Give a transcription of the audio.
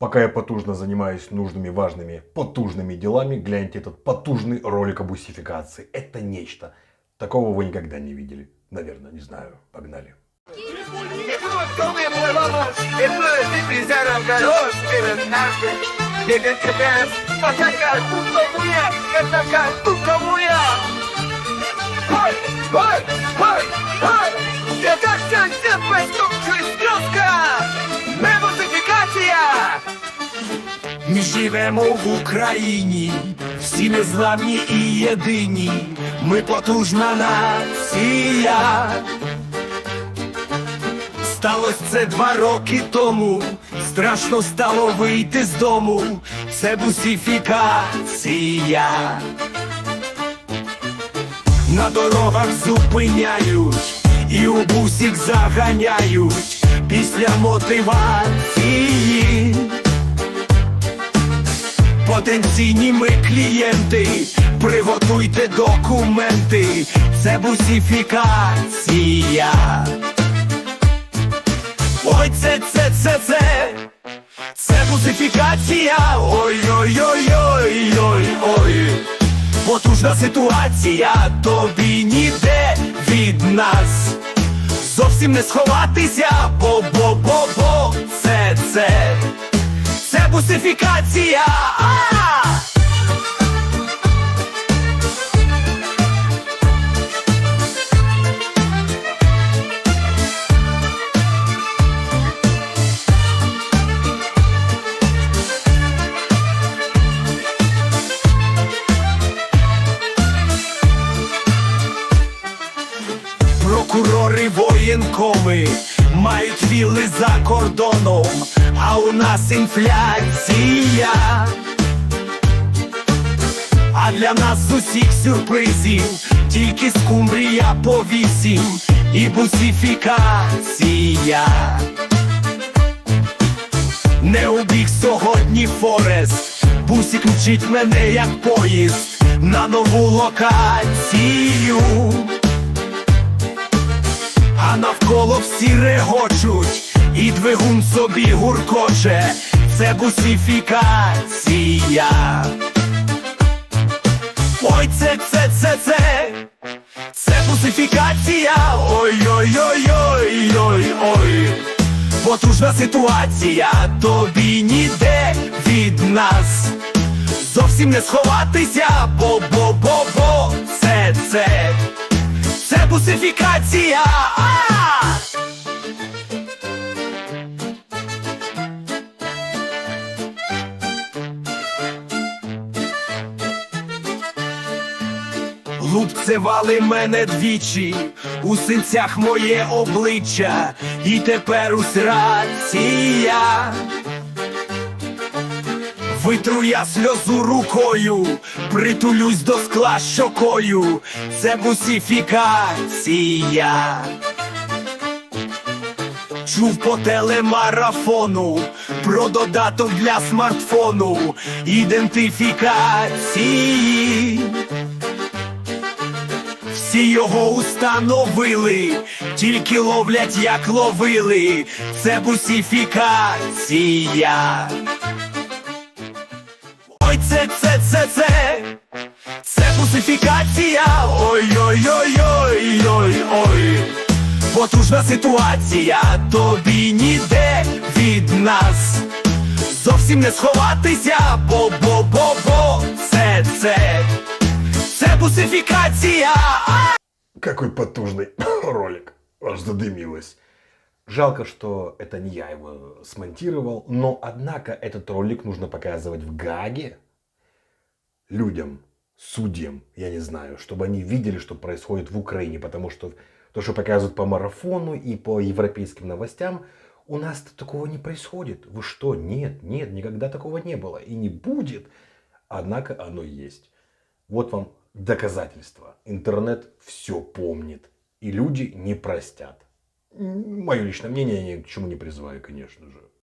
Пока я потужно занимаюсь нужными, важными, потужными делами, гляньте этот потужный ролик об усификации. Это нечто. Такого вы никогда не видели. Наверное, не знаю. Погнали. Que Ми живемо в Україні, всі незламні і єдині, ми потужна нація. Сталося це два роки тому, страшно стало вийти з дому, це бусифікація. На дорогах зупиняють і у бусик заганяють після мотивації. Потенційні ми клієнти, приготуйте документи, це бусифікація. Ой, це, це, це, це, це бусифікація. Ой, ой, ой, ой, ой, ой. Потужна ситуація, тобі ніде від нас. Зовсім не сховатися, бо, бо, бо, бо, це, це, А! Прокурори воєнкоми мають вілли за кордоном, а у нас інфляція. А для нас усіх сюрпризів тільки скумбрія по вісім і бусифікація. Не убіг сьогодні Форест, бусик мчить мене як поїзд на нову локацію. Всі регочуть, і двигун собі гуркоче, це бусифікація. Ой, це, це, це, це, це бусифікація. Ой, ой, ой, ой, ой, ой. Потужна ситуація, тобі ніде від нас. Зовсім не сховатися, бо, бо, бо, бо, це, це. Це бусифікація! Лупцевали мене двічі, у синцях моє обличчя, і тепер ус рація. Витру я сльозу рукою, притулюсь до скла щокою, це бусифікація. Чув по телемарафону про додаток для смартфону ідентифікації. Всі його установили, тільки ловлять, як ловили, це бусифікація. Ой, це, це, це, це, це бусифікація. Ой, ой, ой. Потужна ситуація, тобі ніде від нас. Зовсім не сховатися, бо, бо, бо, бо, це, це, А! Какой потужный ролик. Аж задымилось. Жалко, что это не я его смонтировал, но однако этот ролик нужно показывать в Гаге людям, судьям, я не знаю, чтобы они видели, что происходит в Украине, потому что то, что показывают по марафону и по европейским новостям, у нас такого не происходит. Вы что? Нет, нет, никогда такого не было и не будет. Однако оно есть. Вот вам доказательство. Интернет все помнит. И люди не простят. Мое личное мнение я ни к чему не призываю, конечно же.